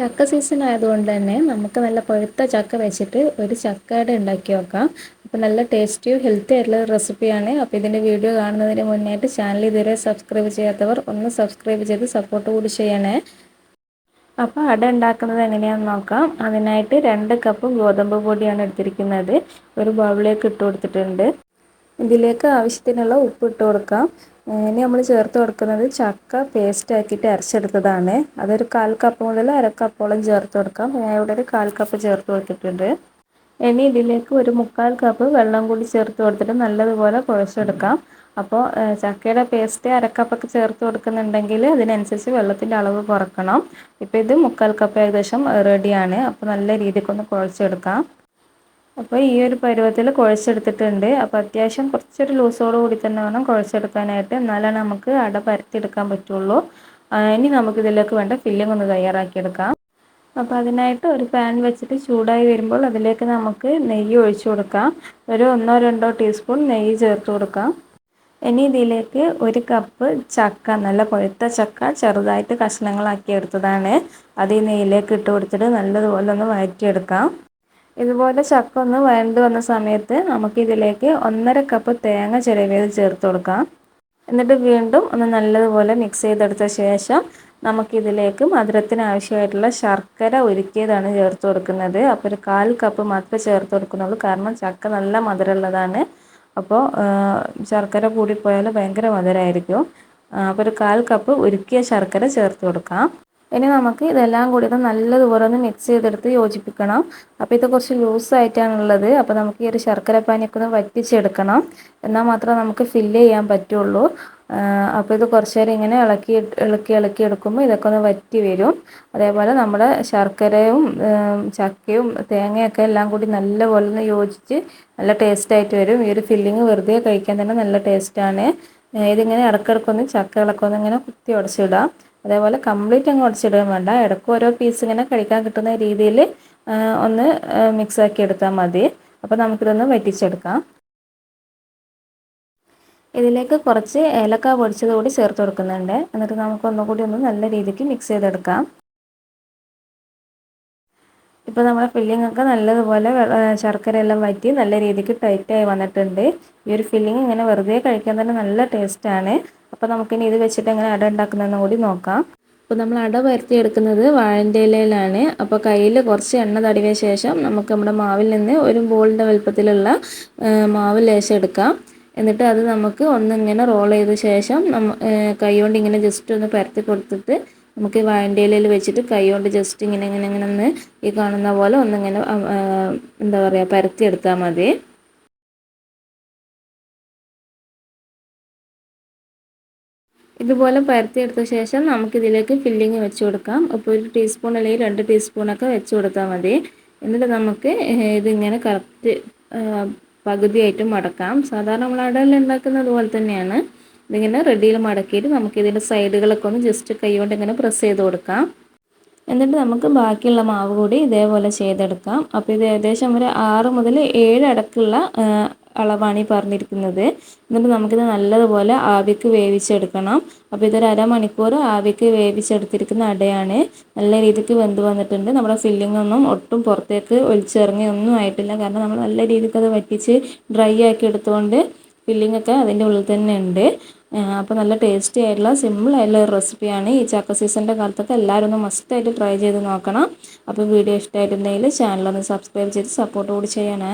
ചക്ക സീസൺ ആയതുകൊണ്ട് തന്നെ നമുക്ക് നല്ല പഴുത്ത ചക്ക വെച്ചിട്ട് ഒരു ചക്കയുടെ ഉണ്ടാക്കി നോക്കാം. അപ്പോൾ നല്ല ടേസ്റ്റിയും ഹെൽത്തി ആയിട്ടുള്ള റെസിപ്പിയാണ് അപ്പോൾ ഇതിന്റെ വീഡിയോ കാണുന്നതിന് മുന്നായിട്ട് ചാനൽ ഇതുവരെ സബ്സ്ക്രൈബ് ചെയ്യാത്തവർ ഒന്ന് സബ്സ്ക്രൈബ് ചെയ്ത് സപ്പോർട്ട് കൂടി ചെയ്യണേ. അപ്പോൾ അട ഉണ്ടാക്കുന്നത് എങ്ങനെയാണെന്ന് നോക്കാം. അതിനായിട്ട് രണ്ട് കപ്പ് ഗോതമ്പ് പൊടിയാണ് എടുത്തിരിക്കുന്നത്. ഒരു ബൗളിലേക്ക് ഇട്ട് കൊടുത്തിട്ടുണ്ട്. ഇതിലേക്ക് ആവശ്യത്തിനുള്ള ഉപ്പ് ഇട്ട് കൊടുക്കാം. ഇനി നമ്മൾ ചേർത്ത് കൊടുക്കുന്നത് ചക്ക പേസ്റ്റ് ആക്കിയിട്ട് അരച്ചെടുത്തതാണ്. അതൊരു കാൽ കപ്പ് മുതൽ അര കപ്പോളം ചേർത്ത് കൊടുക്കാം. ഞാൻ ഇവിടെ ഒരു കാൽ കപ്പ് ചേർത്ത് കൊടുത്തിട്ടുണ്ട്. ഇനി ഇതിലേക്ക് ഒരു മുക്കാൽ കപ്പ് വെള്ളം കൂടി ചേർത്ത് കൊടുത്തിട്ട് നല്ലതുപോലെ കുഴച്ചെടുക്കാം. അപ്പോൾ ചക്കയുടെ പേസ്റ്റ് അരക്കപ്പൊക്കെ ചേർത്ത് കൊടുക്കുന്നുണ്ടെങ്കിൽ അതിനനുസരിച്ച് വെള്ളത്തിന്റെ അളവ് കുറക്കണം. ഇപ്പോൾ ഇത് മുക്കാൽ കപ്പ് ഏകദേശം റെഡിയാണ് അപ്പോൾ നല്ല രീതിക്കൊന്ന് കുഴച്ചെടുക്കാം. അപ്പോൾ ഈ ഒരു പരുവത്തിൽ കുഴച്ചെടുത്തിട്ടുണ്ട്. അപ്പോൾ അത്യാവശ്യം കുറച്ചൊരു ലൂസോട് കൂടി തന്നെ വേണം കുഴച്ചെടുക്കാനായിട്ട്. എന്നാലാണ് നമുക്ക് അട പരത്തിയെടുക്കാൻ പറ്റുള്ളൂ. ഇനി നമുക്കിതിലേക്ക് വേണ്ട ഫില്ലിംഗ് ഒന്ന് തയ്യാറാക്കിയെടുക്കാം. അപ്പോൾ അതിനായിട്ട് ഒരു പാൻ വെച്ചിട്ട് ചൂടായി വരുമ്പോൾ അതിലേക്ക് നമുക്ക് നെയ്യ് ഒഴിച്ചു കൊടുക്കാം. ഒരു ഒന്നോ രണ്ടോ ടീസ്പൂൺ നെയ്യ് ചേർത്ത് കൊടുക്കാം. ഇനി ഇതിലേക്ക് ഒരു കപ്പ് ചക്ക നല്ല പഴുത്ത ചക്ക ചെറുതായിട്ട് കഷ്ണങ്ങളാക്കി എടുത്തതാണ്. അത് ഈ നെയ്യിലേക്ക് ഇട്ട് കൊടുത്തിട്ട് നല്ലതുപോലെ ഒന്ന് വഴറ്റിയെടുക്കാം. ഇതുപോലെ ചക്ക ഒന്ന് വഴണ്ട് വന്ന സമയത്ത് നമുക്ക് നമുക്കിതിലേക്ക് ഒന്നര കപ്പ് തേങ്ങ ചിരവിയത് ചേർത്ത് കൊടുക്കാം. എന്നിട്ട് വീണ്ടും ഒന്ന് നല്ലതുപോലെ മിക്സ് ചെയ്തെടുത്ത ശേഷം നമുക്കിതിലേക്ക് മധുരത്തിന് ആവശ്യമായിട്ടുള്ള ശർക്കര ഒരുക്കിയതാണ് ചേർത്ത് കൊടുക്കുന്നത്. അപ്പോൾ ഒരു കാൽ കപ്പ് മാത്രമേ ചേർത്ത് കൊടുക്കുന്നുള്ളൂ. കാരണം ചക്ക നല്ല മധുരമുള്ളതാണ്. അപ്പോൾ ശർക്കര കൂടിപ്പോയാൽ ഭയങ്കര മധുരമായിരിക്കും അപ്പോൾ ഒരു കാൽ കപ്പ് ഉരുക്കിയ ശർക്കര ചേർത്ത് കൊടുക്കാം. ഇനി നമുക്ക് ഇതെല്ലാം കൂടി ഒന്ന് നല്ലതുപോലെ ഒന്ന് മിക്സ് ചെയ്തെടുത്ത് യോജിപ്പിക്കണം. അപ്പോൾ ഇത് കുറച്ച് ലൂസായിട്ടാണുള്ളത് അപ്പോൾ നമുക്ക് ഈ ഒരു ശർക്കര പാനിയൊക്കെ ഒന്ന് വറ്റിച്ചെടുക്കണം. എന്നാൽ മാത്രമേ നമുക്ക് ഫില്ല് ചെയ്യാൻ പറ്റുള്ളൂ. അപ്പോൾ ഇത് കുറച്ച് നേരം ഇങ്ങനെ ഇളക്കി ഇളക്കി ഇളക്കി എടുക്കുമ്പോൾ ഇതൊക്കെ ഒന്ന് വറ്റി വരും. അതേപോലെ നമ്മുടെ ശർക്കരയും ചക്കയും തേങ്ങയൊക്കെ എല്ലാം കൂടി നല്ലപോലെ ഒന്ന് യോജിച്ച് നല്ല ടേസ്റ്റായിട്ട് വരും. ഈ ഒരു ഫില്ലിങ് വെറുതെ കഴിക്കാൻ തന്നെ നല്ല ടേസ്റ്റാണ് ഇതിങ്ങനെ ഇടക്കിടക്കൊന്ന് ചക്കകളൊക്കെ ഒന്ന് ഇങ്ങനെ കുത്തി ഉടച്ചിടാം. അതേപോലെ കംപ്ലീറ്റ് അങ്ങ് ഉടച്ചിടാൻ വേണ്ട. ഇടയ്ക്ക് ഓരോ പീസ് ഇങ്ങനെ കഴിക്കാൻ കിട്ടുന്ന രീതിയിൽ ഒന്ന് മിക്സ് ആക്കി എടുത്താൽ മതി. അപ്പോൾ നമുക്കിതൊന്ന് വറ്റിച്ചെടുക്കാം. ഇതിലേക്ക് കുറച്ച് ഏലക്ക പൊടിച്ചത് കൂടി ചേർത്ത് കൊടുക്കുന്നുണ്ട്. എന്നിട്ട് നമുക്ക് ഒന്നുകൂടി ഒന്ന് നല്ല രീതിക്ക് മിക്സ് ചെയ്തെടുക്കാം. ഇപ്പോൾ നമ്മുടെ ഫില്ലിംഗ് ഒക്കെ നല്ലതുപോലെ ശർക്കര എല്ലാം വറ്റി നല്ല രീതിക്ക് ടൈറ്റായി വന്നിട്ടുണ്ട്. ഈ ഒരു ഫില്ലിംഗ് ഇങ്ങനെ വെറുതെ കഴിക്കാൻ തന്നെ നല്ല ടേസ്റ്റാണ് അപ്പോൾ നമുക്കിനി ഇത് വെച്ചിട്ട് എങ്ങനെ അട ഉണ്ടാക്കുന്നതെന്ന് കൂടി നോക്കാം. അപ്പോൾ നമ്മൾ അട എടുക്കുന്നത് വാഴന്റെ ഇലയിലാണ് അപ്പോൾ കയ്യിൽ കുറച്ച് എണ്ണ തടവിയ ശേഷം നമുക്ക് നമ്മുടെ മാവിൽ നിന്ന് ഒരു ബോളിന്റെ വലുപ്പത്തിലുള്ള മാവ് ലേശം എടുക്കാം എന്നിട്ട് അത് നമുക്ക് ഒന്നിങ്ങനെ റോൾ ചെയ്ത ശേഷം നമ്മ കൈ കൊണ്ട് ഇങ്ങനെ ജസ്റ്റ് ഒന്ന് പരത്തി കൊടുത്തിട്ട് നമുക്ക് വാഴന്റെ ഇലയിൽ വെച്ചിട്ട് കൈ കൊണ്ട് ജസ്റ്റ് ഇങ്ങനെ ഇങ്ങനെ ഇങ്ങനെ ഒന്ന് ഈ കാണുന്ന പോലെ ഒന്നിങ്ങനെ എന്താ പറയുക പരത്തി എടുത്താൽ മതി. ഇതുപോലെ പരത്തിയെടുത്ത ശേഷം നമുക്കിതിലേക്ക് ഫില്ലിങ് വെച്ച് കൊടുക്കാം. അപ്പോൾ ഒരു ടീസ്പൂൺ അല്ലെങ്കിൽ രണ്ട് ടീസ്പൂണൊക്കെ വെച്ച് കൊടുത്താൽ മതി. എന്നിട്ട് നമുക്ക് ഇതിങ്ങനെ കറക്റ്റ് പകുതിയായിട്ട് മടക്കാം. സാധാരണ നമ്മൾ അടയിൽ ഉണ്ടാക്കുന്നത് പോലെ തന്നെയാണ്. ഇതിങ്ങനെ റെഡിയിൽ മടക്കിയിട്ട് നമുക്കിതിന്റെ സൈഡുകളൊക്കെ ഒന്ന് ജസ്റ്റ് കൈകൊണ്ട് ഇങ്ങനെ പ്രസ് ചെയ്ത് കൊടുക്കാം. എന്നിട്ട് നമുക്ക് ബാക്കിയുള്ള മാവ് കൂടി ഇതേപോലെ ചെയ്തെടുക്കാം. അപ്പോൾ ഇത് ഏകദേശം ഒരു ആറ് മുതൽ ഏഴ് അടക്കുള്ള അളവാണ് ഈ പറഞ്ഞിരിക്കുന്നത്. എന്നിട്ട് നമുക്കിത് നല്ലതുപോലെ ആവിക്ക് വേവിച്ചെടുക്കണം. അപ്പോൾ ഇതൊരു അരമണിക്കൂർ ആവിക്ക് വേവിച്ചെടുത്തിരിക്കുന്ന അടയാണ്. നല്ല രീതിക്ക് വെന്ത് വന്നിട്ടുണ്ട്. നമ്മുടെ ഫില്ലിംഗ് ഒന്നും ഒട്ടും പുറത്തേക്ക് ഒലിച്ചിറങ്ങി ഒന്നും ആയിട്ടില്ല. കാരണം നമ്മൾ നല്ല രീതിക്ക് അത് വറ്റിച്ച് ഡ്രൈ ആക്കി എടുത്തുകൊണ്ട് ഫില്ലിംഗ് ഒക്കെ അതിന്റെ ഉള്ളിൽ തന്നെ ഉണ്ട്. അപ്പോൾ നല്ല ടേസ്റ്റി ആയിട്ടുള്ള സിമ്പിൾ ആയിട്ടുള്ള ഒരു റെസിപ്പിയാണ് ഈ ചക്ക സീസണിന്റെ കാലത്തൊക്കെ എല്ലാവരും ഒന്ന് മസ്റ്റായിട്ട് ട്രൈ ചെയ്ത് നോക്കണം. അപ്പോൾ വീഡിയോ ഇഷ്ടമായിട്ടുണ്ടെങ്കിൽ ചാനലൊന്ന് സബ്സ്ക്രൈബ് ചെയ്ത് സപ്പോർട്ട് കൂടി ചെയ്യണേ.